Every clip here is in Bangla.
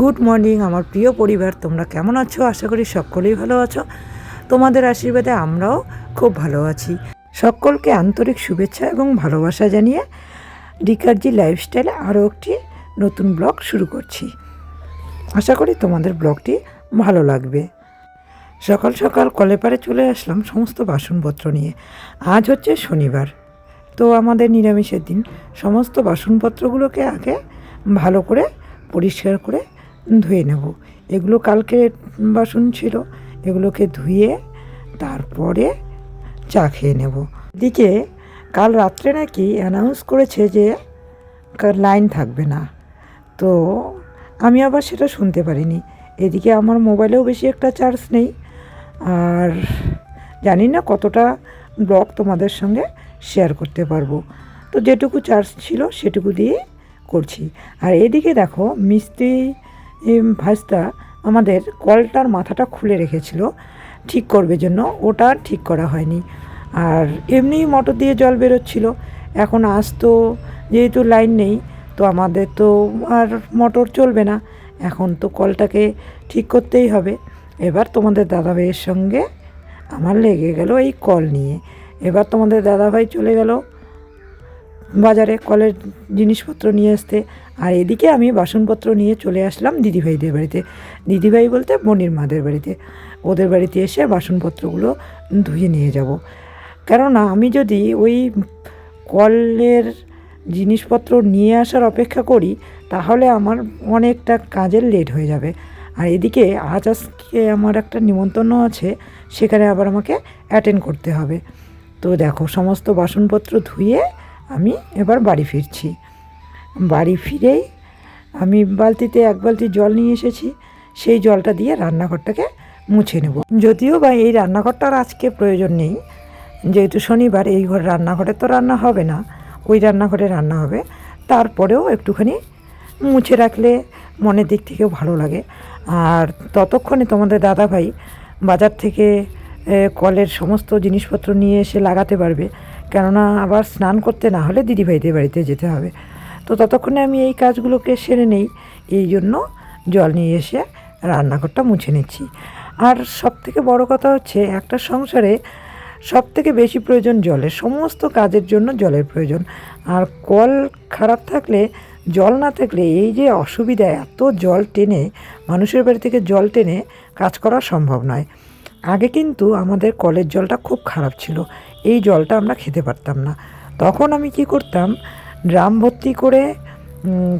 গুড মর্নিং, আমার প্রিয় পরিবার, তোমরা কেমন আছো? আশা করি সকলেই ভালো আছো। তোমাদের আশীর্বাদে আমরাও খুব ভালো আছি। সকলকে আন্তরিক শুভেচ্ছা এবং ভালোবাসা জানিয়ে ডিকারজি লাইফস্টাইলে আরও একটি নতুন ব্লগ শুরু করছি। আশা করি তোমাদের ব্লগটি ভালো লাগবে। সকাল সকাল কলেপারে চলে আসলাম সমস্ত বাসনপত্র নিয়ে। আজ হচ্ছে শনিবার। তো আমাদের নিরামিষের দিন, সমস্ত বাসনপত্রগুলোকে আগে ভালো করে পরিষ্কার করে ধুয়ে নেব। এগুলো কালকে বাসন ছিল, এগুলোকে ধুয়ে তারপরে চা খেয়ে নেব। এদিকে কাল রাত্রে নাকি অ্যানাউন্স করেছে যে লাইন থাকবে না। তো আমি আবার সেটা শুনতে পারিনি। এদিকে আমার মোবাইলেও বেশি একটা চার্জ নেই। আর জানি না কতটা ব্লগ তোমাদের সঙ্গে শেয়ার করতে পারব। তো যেটুকু চার্জ ছিল সেটুকু দিয়ে করছি। আর এদিকে দেখো মিস্ত্রি ভাজটা আমাদের কলটার মাথাটা খুলে রেখেছিল, ঠিক করবে জন্য। ওটা ঠিক করা হয়নি। আর এমনিই মোটর দিয়ে জল বেরোচ্ছিল। এখন আসতো যেহেতু লাইন নেই, তো আমাদের তো আর মোটর চলবে না। এখন তো কলটাকে ঠিক করতেই হবে। এবার তোমাদের দাদাভাইয়ের সঙ্গে আমার লেগে গেল এই কল নিয়ে। এবার তোমাদের দাদাভাই চলে গেল। বাজারে কলের জিনিসপত্র নিয়ে আসতে। আর এদিকে আমি বাসনপত্র নিয়ে চলে আসলাম দিদিভাইদের বাড়িতে। দিদিভাই বলতে মনির মাদের বাড়িতে। ওদের বাড়িতে এসে বাসনপত্রগুলো ধুয়ে নিয়ে যাব। কেননা আমি যদি ওই কলের জিনিসপত্র নিয়ে আসার অপেক্ষা করি, তাহলে আমার অনেকটা কাজের লেট হয়ে যাবে। আর এদিকে আজ আজকে আমার একটা নিমন্ত্রণ আছে, সেখানে আবার আমাকে অ্যাটেন্ড করতে হবে। তো দেখো, সমস্ত বাসনপত্র ধুয়ে আমি এবার বাড়ি ফিরছি। বাড়ি ফিরেই আমি বালতিতে এক বালতি জল নিয়ে এসেছি, সেই জলটা দিয়ে রান্নাঘরটাকে মুছে নেব। যদিও বা এই রান্নাঘরটার আজকে প্রয়োজন নেই, যেহেতু শনিবার এই ঘর রান্নাঘরে তো রান্না হবে না, ওই রান্নাঘরে রান্না হবে, তারপরেও একটুখানি মুছে রাখলে মনের দিক থেকেও ভালো লাগে। আর ততক্ষণে তোমাদের দাদাভাই বাজার থেকে কলের সমস্ত জিনিসপত্র নিয়ে এসে লাগাতে পারবে। কেননা আবার স্নান করতে না হলে দিদিভাইদের বাড়িতে যেতে হবে। তো ততক্ষণে আমি এই কাজগুলোকে সেরে নেই, এই জন্য জল নিয়ে এসে রান্নাঘরটা মুছে নিচ্ছি। আর সব থেকে বড় কথা হচ্ছে, একটা সংসারে সব থেকে বেশি প্রয়োজন জলের, সমস্ত কাজের জন্য জলের প্রয়োজন। আর কল খারাপ থাকলে, জল না থাকলে এই যে অসুবিধা, এত জল টেনে, মানুষের বাড়ি থেকে জল টেনে কাজ করা সম্ভব নয়। আগে কিন্তু আমাদের কলের জলটা খুব খারাপ ছিল। এই জলটা আমরা খেতে পারতাম না। তখন আমি কি করতাম, ড্রাম ভর্তি করে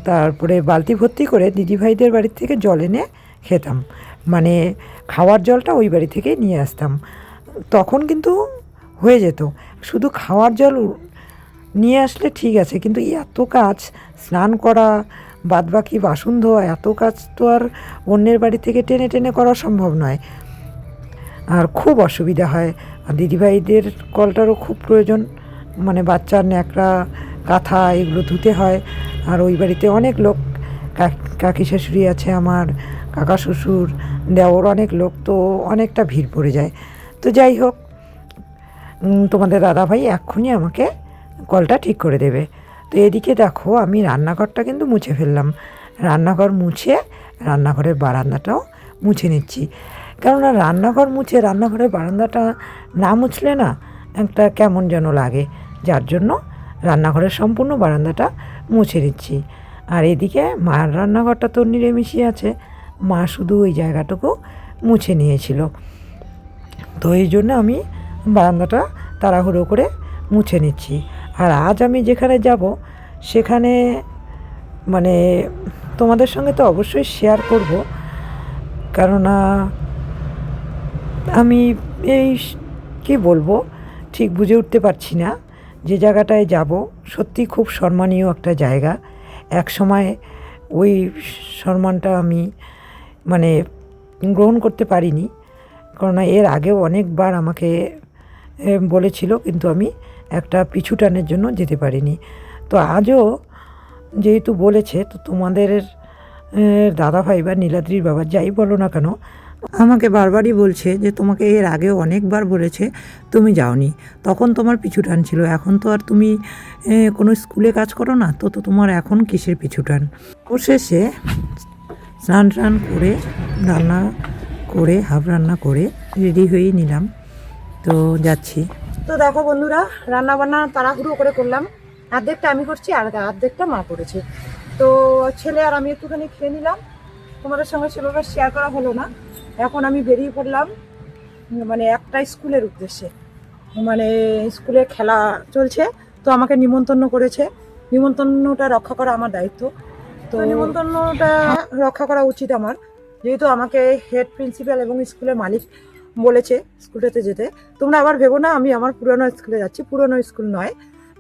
তারপরে বালতি ভর্তি করে দিদিভাইদের বাড়ি থেকে জল এনে খেতাম। মানে খাওয়ার জলটা ওই বাড়ি থেকেই নিয়ে আসতাম। তখন কিন্তু হয়ে যেত। শুধু খাওয়ার জল নিয়ে আসলে ঠিক আছে, কিন্তু এত কাজ, স্নান করা, বাদবাকি বাসন ধোয়া, এত কাজ তো আর অন্যের বাড়ি থেকে টেনে টেনে করা সম্ভব নয়। আর খুব অসুবিধা হয়। আর দিদিভাইদের কলটারও খুব প্রয়োজন। মানে বাচ্চার ন্যাকড়া, কাঁথা এগুলো ধুতে হয়। আর ওই বাড়িতে অনেক লোক। কাকি শাশুড়ি আছে আমার, কাকা শ্বশুর, দেওর অনেক লোক। তো অনেকটা ভিড় পড়ে যায়। তো যাই হোক তোমাদের দাদাভাই এক্ষুনি আমাকে কলটা ঠিক করে দেবে। তো এদিকে দেখো, আমি রান্নাঘরটা কিন্তু মুছে ফেললাম। রান্নাঘর মুছে, রান্নাঘরের বারান্দাটাও মুছে নিচ্ছি। কেননা রান্নাঘর মুছে রান্নাঘরের বারান্দাটা না মুছলে না একটা কেমন যেন লাগে। যার জন্য রান্নাঘরের সম্পূর্ণ বারান্দাটা মুছে নিচ্ছি। আর এদিকে মার রান্নাঘরটা তো নিরামিষই আছে। মা শুধু ওই জায়গাটুকু মুছে নিয়েছিল। তো এই জন্য আমি বারান্দাটা তাড়াহুড়ো করে মুছে নিচ্ছি। আর আজ আমি যেখানে যাব, সেখানে মানে তোমাদের সঙ্গে তো অবশ্যই শেয়ার করব। কেননা আমি এই কি বলব, ঠিক বুঝে উঠতে পারছি না যে জায়গাটায় যাব। সত্যি খুব সম্মানীয় একটা জায়গা। এক সময় ওই সম্মানটা আমি মানে গ্রহণ করতে পারিনি। কেননা এর আগেও অনেকবার আমাকে বলেছিল, কিন্তু আমি একটা পিছু টানের জন্য যেতে পারিনি। তো আজও যেহেতু বলেছে, তো তোমাদের দাদাভাই বা নীলাদ্রির বাবা যাই বলো না কেন আমাকে বারবারই বলছে যে তোমাকে এর আগেও অনেকবার বলেছে, তুমি যাওনি। তখন তোমার পিছু টান ছিল। এখন তো আর তুমি কোনো স্কুলে কাজ করো না, তো তো তোমার এখন কিসের পিছু টান? অবশেষে স্নান টান করে, রান্না করে, হাফ রান্না করে রেডি হয়েই নিলাম। তো যাচ্ছি। তো দেখো বন্ধুরা রান্না বান্না তাড়াহুড়ো করে করলাম। অর্ধেকটা আমি করছি আর অর্ধেকটা মা করেছে। তো ছেলে আর আমি একটুখানি খেয়ে নিলাম। তোমাদের সঙ্গে সেভাবে শেয়ার করা হলো না। এখন আমি বেরিয়ে পড়লাম মানে একটা স্কুলের উদ্দেশ্যে। মানে স্কুলে খেলা চলছে তো আমাকে নিমন্ত্রণ করেছে। নিমন্ত্রণটা রক্ষা করা আমার দায়িত্ব। তো নিমন্ত্রণটা রক্ষা করা উচিত আমার। যেহেতু আমাকে হেড প্রিন্সিপাল এবং স্কুলের মালিক বলেছে স্কুলটাতে যেতে। তোমরা আবার ভেবো না আমি আমার পুরনো স্কুলে যাচ্ছি। পুরনো স্কুল নয়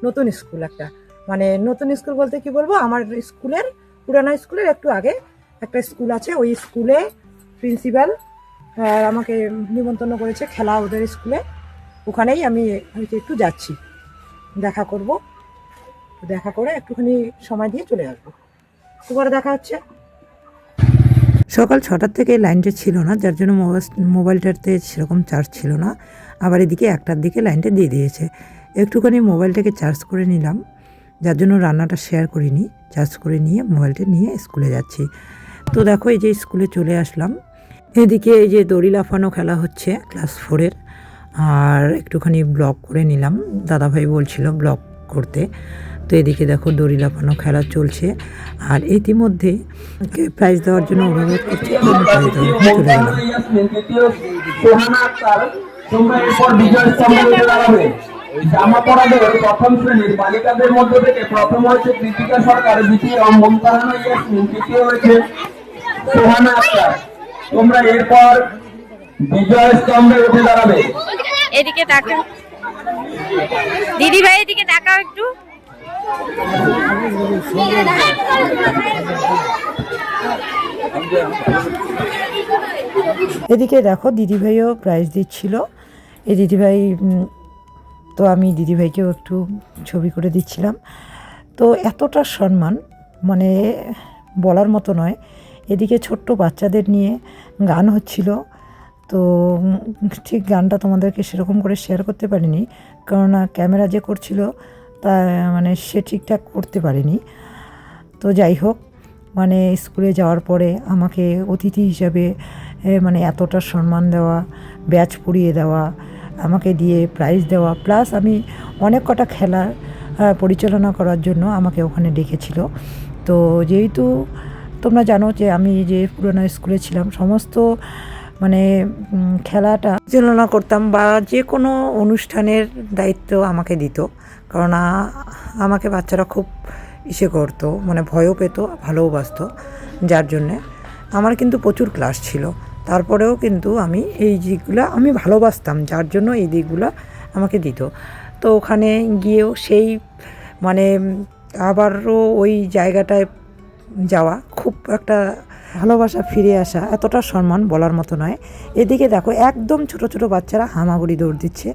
নতুন স্কুল একটা। মানে নতুন স্কুল বলতে কি বলব? আমার স্কুলের পুরানো স্কুলের একটু আগে একটা স্কুল আছে। ওই স্কুলে প্রিন্সিপাল আমাকে নিমন্ত্রণ করেছে খেলা ওদের স্কুলে। ওখানেই আমি হয়তো একটু যাচ্ছি। দেখা করব। দেখা করে একটুখানি সময় দিয়ে চলে আসব। তোমার দেখা হচ্ছে। সকাল ছটার থেকে লাইনটা ছিল না, যার জন্য মোবাইল, মোবাইলটাতে সেরকম চার্জ ছিল না। আবার এদিকে একটার দিকে লাইনটা দিয়ে দিয়েছে। একটুখানি মোবাইলটাকে চার্জ করে নিলাম। যার জন্য রান্নাটা শেয়ার করিনি। চার্জ করে নিয়ে মোবাইলটা নিয়ে স্কুলে যাচ্ছি। তো দেখো, এই যে স্কুলে চলে আসলাম। এদিকে এই যে দড়ি লাফানো খেলা হচ্ছে ক্লাস ফোরের, আর একটুখানি ব্লগ করে নিলাম। দাদাভাই বলছিল ব্লগ করতে। তো এদিকে দেখো দড়ি লাফানো খেলা চলছে, আর ইতিমধ্যে প্রাইজ দেওয়ার জন্য অনুরোধ করছি জামা পরাদের প্রথম শ্রেণির বালিকাদের থেকে প্রথম হয়েছে কৃতিকা সরকার, দ্বিতীয় ইয়াসমিন তৃতীয় হয়েছে সোহানা আক্তার তোমরা এরপর বিজয় স্তম্ভে উঠে দাঁড়াবে। এদিকে তাকাও। দিদি ভাই এদিকে তাকাও একটু। এদিকে দেখো দিদিভাইও প্রাইজ দিচ্ছিল। এই দিদিভাই তো আমি দিদিভাইকেও একটু ছবি করে দিচ্ছিলাম। তো এতটা সম্মান মানে বলার মতো নয়। এদিকে ছোট্ট বাচ্চাদের নিয়ে গান হচ্ছিল। তো ঠিক গানটা তোমাদেরকে সেরকম করে শেয়ার করতে পারিনি কেননা ক্যামেরা যে করছিল তা মানে সে ঠিকঠাক করতে পারেনি। তো যাই হোক মানে স্কুলে যাওয়ার পরে আমাকে অতিথি হিসাবে মানে এতটা সম্মান দেওয়া ব্যাচ পরিয়ে দেওয়া আমাকে দিয়ে প্রাইজ দেওয়া প্লাস আমি অনেক কটা খেলা আহ, পরিচালনা করার জন্য আমাকে ওখানে ডেকেছিল। তো যেহেতু তোমরা জানো যে আমি যে পুরোনো স্কুলে ছিলাম, সমস্ত মানে খেলাটা পরিচালনা করতাম বা যে কোনো অনুষ্ঠানের দায়িত্ব আমাকে দিত। কারণ আমাকে বাচ্চারা খুব ইসে করতো মানে ভয়ও পেত ভালোবাসতো যার জন্যে। আমার কিন্তু প্রচুর ক্লাস ছিল। তারপরেও কিন্তু আমি এই দিকগুলো আমি ভালোবাসতাম, যার জন্য এই দিকগুলো আমাকে দিত। তো ওখানে গিয়েও সেই মানে আবারও ওই জায়গাটায় যাওয়া, খুব একটা ভালোবাসা ফিরে আসা, এতটা সম্মান বলার মতো নয়। এদিকে দেখো, একদম ছোট ছোট বাচ্চারা হামাগুড়ি দৌড় দিচ্ছে।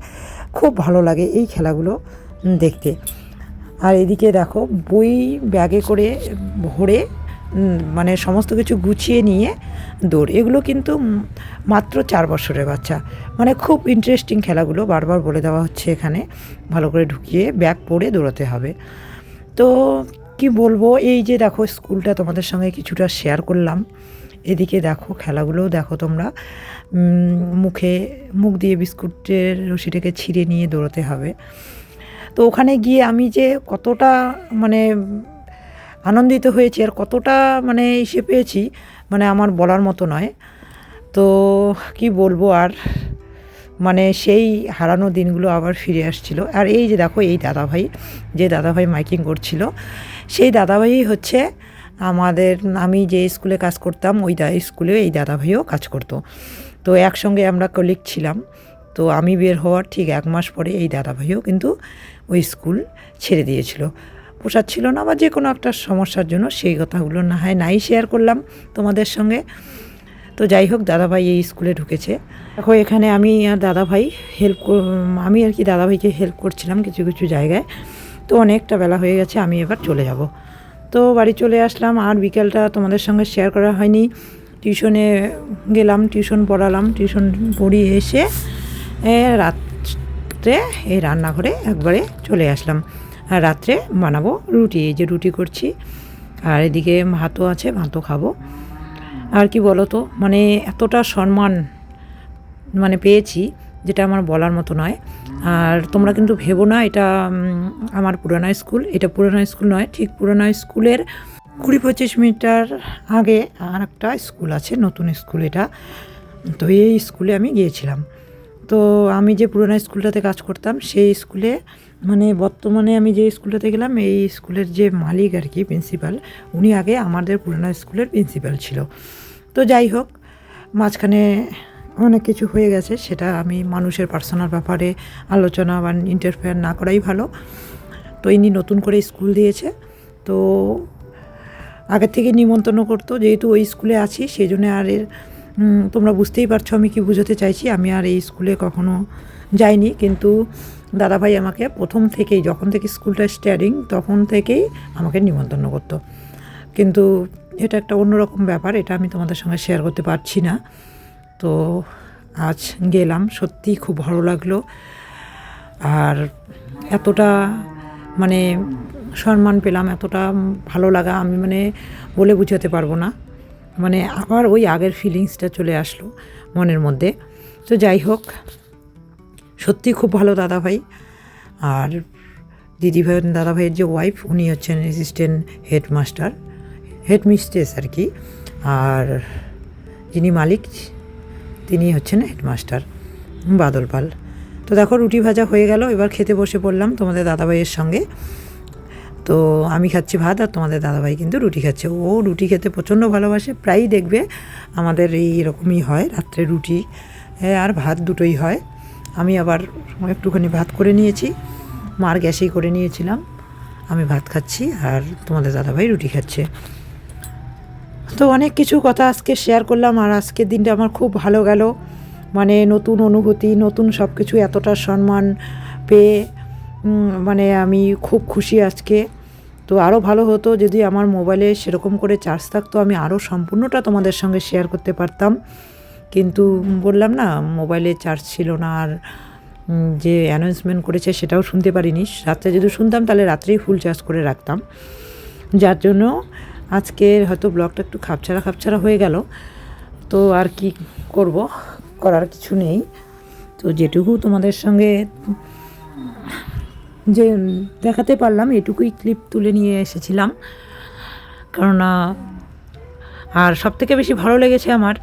খুব ভালো লাগে এই খেলাগুলো দেখতে। আর এদিকে দেখো, বই ব্যাগে করে ভরে মানে সমস্ত কিছু গুছিয়ে নিয়ে দৌড়। এগুলো কিন্তু মাত্র চার বছরের বাচ্চা। মানে খুব ইন্টারেস্টিং খেলাগুলো বারবার বলে দেওয়া হচ্ছে এখানে। ভালো করে ঢুকিয়ে ব্যাগ পরে দৌড়াতে হবে। তো কি বলব? এই যে দেখো, স্কুলটা তোমাদের সঙ্গে কিছুটা শেয়ার করলাম। এদিকে দেখো, খেলাগুলোও দেখো তোমরা। মুখে মুখ দিয়ে বিস্কুটের রশিটাকে ছিঁড়ে নিয়ে দৌড়াতে হবে। তো ওখানে গিয়ে আমি যে কতটা মানে আনন্দিত হয়েছি আর কতটা মানে এসে পেয়েছি মানে আমার বলার মতো নয়। তো কি বলব আর মানে সেই হারানো দিনগুলো আবার ফিরে আসছিল। আর এই যে দেখো, এই দাদাভাই, যে দাদাভাই মাইকিং করছিল সেই দাদাভাই হচ্ছে আমাদের, আমি যে স্কুলে কাজ করতাম, ওই দা, স্কুলে এই দাদাভাইও কাজ করতো। তো একসঙ্গে আমরা কলিগ ছিলাম। তো আমি বের হওয়ার ঠিক এক মাস পরে এই দাদাভাইও কিন্তু ওই স্কুল ছেড়ে দিয়েছিল। পোষাচ্ছিল না বা যে কোনো একটা সমস্যার জন্য, সেই কথাগুলো না হয় নাই শেয়ার করলাম তোমাদের সঙ্গে। তো যাই হোক, দাদাভাই এই স্কুলে ঢুকেছে। দেখো, এখানে আমি আর দাদাভাই হেল্প আমি আর কি দাদাভাইকে হেল্প করছিলাম কিছু কিছু জায়গায়। তো অনেকটা বেলা হয়ে গেছে, আমি এবার চলে যাব। তো বাড়ি চলে আসলাম, আর বিকেলটা তোমাদের সঙ্গে শেয়ার করা হয়নি। টিউশনে গেলাম টিউশন পড়ালাম টিউশন পড়িয়ে এসে রাত্রে এই রান্নাঘরে একবারে চলে আসলাম। আর রাত্রে বানাবো রুটি, এই যে রুটি করছি। আর এদিকে ভাতও আছে, ভাতও খাব। আর কি বলো তো মানে এতটা সম্মান মানে পেয়েছি, যেটা আমার বলার মতো নয়। আর তোমরা কিন্তু ভেবো না, এটা আমার পুরানো স্কুল। এটা পুরানো স্কুল নয়, ঠিক পুরানো স্কুলের কুড়ি পঁচিশ মিটার আগে আর একটা স্কুল আছে, নতুন স্কুল এটা। তো এই স্কুলে আমি গিয়েছিলাম। তো আমি যে পুরোনো স্কুলটাতে কাজ করতাম, সেই স্কুলে মানে বর্তমানে আমি যে স্কুলটাতে গেলাম, এই স্কুলের যে মালিক আর কি, প্রিন্সিপাল, উনি আগে আমাদের পুরোনো স্কুলের প্রিন্সিপাল ছিল। তো যাই হোক, মাঝখানে অনেক কিছু হয়ে গেছে, সেটা আমি মানুষের পার্সোনাল ব্যাপারে আলোচনা বা ইন্টারফেয়ার না করাই ভালো। তো ইনি নতুন করে স্কুল দিয়েছে, তো আগের থেকে নিমন্ত্রণ করতো, যেহেতু ওই স্কুলে আছি, সেই জন্য আর এর তোমরা বুঝতেই পারছ আমি কি বোঝাতে চাইছি, আমি আর এই স্কুলে কখনো যাইনি, কিন্তু দাদাভাই আমাকে প্রথম থেকেই, যখন থেকে স্কুলটা স্টার্টিং তখন থেকেই আমাকে নিমন্ত্রণ করতো। কিন্তু এটা একটা অন্যরকম ব্যাপার, এটা আমি তোমাদের সঙ্গে শেয়ার করতে পারছি না। তো আজ গেলাম সত্যিই খুব ভালো লাগল। আর এতটা মানে সম্মান পেলাম, এতটা ভালো লাগা আমি মানে বলে বুঝাতে পারব না। মানে আবার ওই আগের ফিলিংসটা চলে আসলো মনের মধ্যে। তো যাই হোক, সত্যি খুব ভালো দাদাভাই আর দিদিভাই দাদাভাইয়ের যে ওয়াইফ উনি হচ্ছেন অ্যাসিস্ট্যান্ট হেডমাস্টার হেড মিস্ট্রেস আর কি। আর যিনি মালিক তিনি হচ্ছেন হেডমাস্টার বাদল পাল তো দেখো, রুটি ভাজা হয়ে গেল, এবার খেতে বসে পড়লাম তোমাদের দাদাভাইয়ের সঙ্গে। তো আমি খাচ্ছি ভাত আর তোমাদের দাদাভাই কিন্তু রুটি খাচ্ছে। ও রুটি খেতে প্রচণ্ড ভালোবাসে, প্রায়ই দেখবে আমাদের এই এরকমই হয়, রাত্রে রুটি আর ভাত দুটোই হয়। আমি আবার একটুখানি ভাত করে নিয়েছি, মার গ্যাসেই করে নিয়েছিলাম। আমি ভাত খাচ্ছি আর তোমাদের দাদাভাই রুটি খাচ্ছে। তো অনেক কিছু কথা আজকে শেয়ার করলাম আর আজকের দিনটা আমার খুব ভালো গেল। মানে নতুন অনুভূতি, নতুন সব কিছু এতটা সম্মান পেয়ে মানে আমি খুব খুশি আজকে। তো আরও ভালো হতো যদি আমার মোবাইলে সেরকম করে চার্জ থাকতো, আমি আরও সম্পূর্ণটা তোমাদের সঙ্গে শেয়ার করতে পারতাম। কিন্তু বললাম না মোবাইলে চার্জ ছিল না আর যে অ্যানাউন্সমেন্ট করেছে সেটাও শুনতে পারিনি। রাত্রে যদি শুনতাম তাহলে রাত্রেই ফুল চার্জ করে রাখতাম। যার জন্য আজকে হয়তো ব্লগটা একটু খাপছাড়া খাপছাড়া হয়ে গেল। তো আর কি করব? করার কিছু নেই। তো যেটুকু তোমাদের সঙ্গে যে দেখাতে পারলাম, এটুকুই ক্লিপ তুলে নিয়ে এসেছিলাম। কেননা আর সব থেকে বেশি ভালো লেগেছে আমার,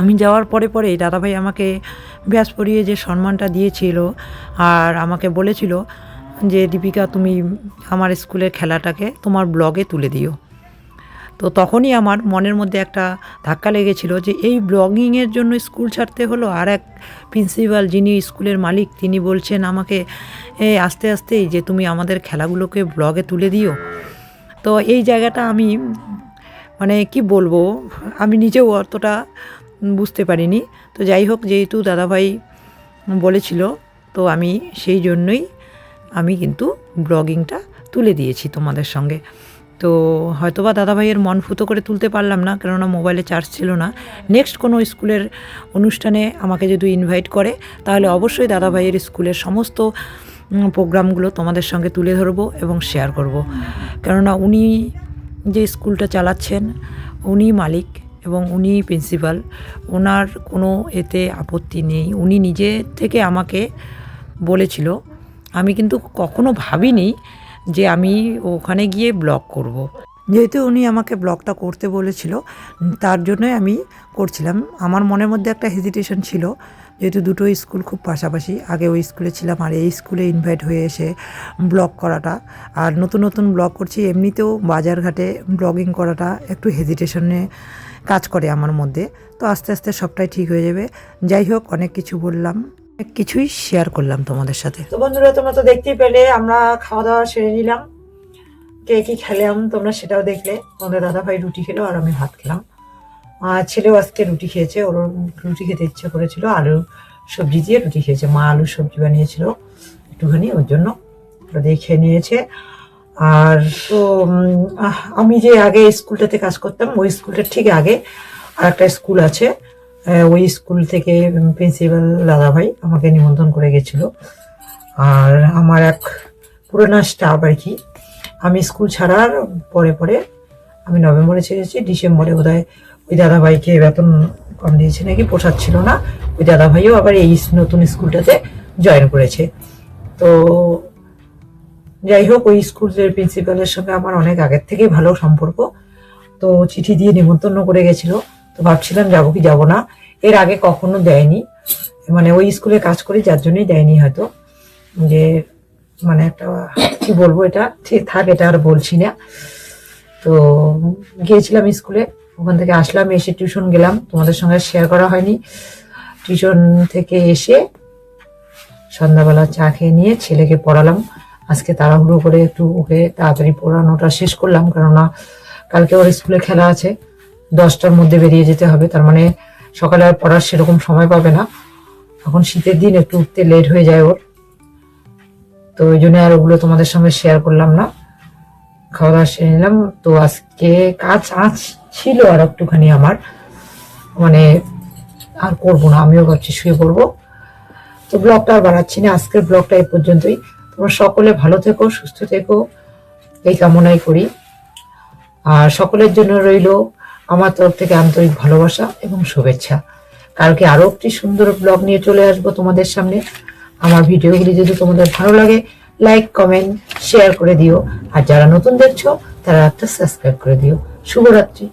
আমি যাওয়ার পরে পরে দাদাভাই আমাকে ব্যাস পরিয়ে যে সম্মানটা দিয়েছিল আর আমাকে বলেছিল যে, দীপিকা, তুমি আমার স্কুলের খেলাটাকে তোমার ব্লগে তুলে দিও। তো তখনই আমার মনের মধ্যে একটা ধাক্কা লেগেছিল যে এই ব্লগিংয়ের জন্য স্কুল ছাড়তে হলো। আর এক প্রিন্সিপাল যিনি স্কুলের মালিক, তিনি বলছেন আমাকে আস্তে আস্তেই যে তুমি আমাদের খেলাগুলোকে ব্লগে তুলে দিও। তো এই জায়গাটা আমি মানে কি বলব, আমি নিজেও অতটা বুঝতে পারিনি। তো যাই হোক, যেহেতু দাদাভাই বলেছিল, তো আমি সেই জন্যই আমি কিন্তু ব্লগিংটা তুলে দিয়েছি তোমাদের সঙ্গে। তো হয়তো হয়তোবা দাদাভাইয়ের মন ফুতো করে তুলতে পারলাম না, কেননা মোবাইলে চার্জ ছিল না। নেক্সট কোনো স্কুলের অনুষ্ঠানে আমাকে যদি ইনভাইট করে, তাহলে অবশ্যই দাদাভাইয়ের স্কুলের সমস্ত প্রোগ্রামগুলো তোমাদের সঙ্গে তুলে ধরবো এবং শেয়ার করব। কেননা উনি যে স্কুলটা চালাচ্ছেন, উনি মালিক এবং উনি প্রিন্সিপাল ওনার কোনো এতে আপত্তি নেই। উনি নিজে থেকে আমাকে বলেছিল, আমি কিন্তু কখনো ভাবিনি যে আমি ওখানে গিয়ে ব্লগ করব। যেহেতু উনি আমাকে ব্লগটা করতে বলেছিল, তার জন্যই আমি করছিলাম। আমার মনের মধ্যে একটা হেজিটেশন ছিল, যেহেতু দুটো স্কুল খুব পাশাপাশি। আগে ওই স্কুলে ছিলাম, আর এই স্কুলে ইনভাইট হয়ে এসে ব্লগ করাটা। আর নতুন নতুন ব্লগ করছি, এমনিতেও বাজারঘাটে ব্লগিং করাটা একটু হেজিটেশনে কাজ করে আমার মধ্যে। তো আস্তে আস্তে সবটাই ঠিক হয়ে যাবে। যাই হোক, অনেক কিছু বললাম। কিছুই শেয়ার করলাম তোমাদের সাথে। তো বন্ধুরা, তোমরা তো দেখতেই পেলে, আমরা খাওয়া দাওয়া সেরে নিলাম। কে কি খেলাম, তোমরা সেটাও দেখলে। তোমাদের দাদা ভাই রুটি খেলো আর আমি ভাত খেলাম। ছেলেও আজকে রুটি খেয়েছে ওর রুটি খেতে ইচ্ছে করেছিল আলু সবজি দিয়ে রুটি খেয়েছে। মা আলু সবজি বানিয়েছিল একটুখানি, ওর জন্য ওটা দিয়ে খেয়ে নিয়েছে। আর তো আমি যে আগে স্কুলটাতে কাজ করতাম, ওই স্কুলটার ঠিক আগে আর একটা স্কুল আছে। ওই স্কুল থেকে প্রিন্সিপাল দাদাভাই আমাকে নিমন্ত্রণ করে গেছিল। আর আমার এক পুরোনো স্টাফ আর কি, আমি স্কুল ছাড়ার পরে পরে আমি নভেম্বরে ছেড়েছি, ডিসেম্বরে বোধহয় ওই দাদাভাইকে বেতন কম দিয়েছে নাকি পোষাচ্ছিল না, ওই দাদাভাইও আবার এই নতুন স্কুলটাতে জয়েন করেছে। তো যাই হোক, ওই স্কুলের প্রিন্সিপালের সঙ্গে আমার অনেক আগের থেকেই ভালো সম্পর্ক। তো চিঠি দিয়ে নিমন্ত্রণ করে গেছিল। তো ভাবছিলাম যাব কি যাব না। এর আগে কখনো দেয়নি। মানে ওই স্কুলে কাজ করি, যার জন্যই দেয়নি হয়তো। যে মানে একটা, কি বলব এটা? ঠিক থাক, এটা আর বলছি না। তো গিয়েছিলাম স্কুলে ওখান থেকে আসলাম, এসে টিউশন গেলাম। তোমাদের সঙ্গে শেয়ার করা হয়নি। টিউশন থেকে এসে সন্ধ্যাবেলা চা খেয়ে নিয়ে ছেলেকে পড়ালাম। আজকে তাড়াহুড়ো করে একটু ওকে তাড়াতাড়ি পড়ানোটা শেষ করলাম। কেননা কালকে ওর স্কুলে খেলা আছে। দশটার মধ্যে বেরিয়ে যেতে হবে। তার মানে সকালে আর পড়ার সেরকম সময় পাবে না। এখন শীতের দিন, একটু উঠতে লেট হয়ে যায় ওর। তো ওই জন্য আর ওগুলো তোমাদের সঙ্গে শেয়ার করলাম না। খাওয়া দাওয়া সেরে নিলাম। তো আজকে কাজ আঁচ ছিল আর একটুখানি আমার। মানে আর করব না, আমিও ভাবছি শুয়ে পড়ব। তো ব্লগটা আর বাড়াচ্ছি না, আজকের ব্লগটা এই পর্যন্তই। তোমরা সকলে ভালো থেকো, সুস্থ থেকো, এই কামনাই করি। আর সকলের জন্য রইল আমার তরফ থেকে আন্তরিক ভালোবাসা এবং শুভেচ্ছা। কালকে আরও একটি সুন্দর ব্লগ নিয়ে চলে আসব তোমাদের সামনে। আমার ভিডিওগুলি যদি তোমাদের ভালো লাগে লাইক কমেন্ট শেয়ার করে দিও। আর যারা নতুন দেখছ, তারা একটা সাবস্ক্রাইব করে দিও। শুভরাত্রি।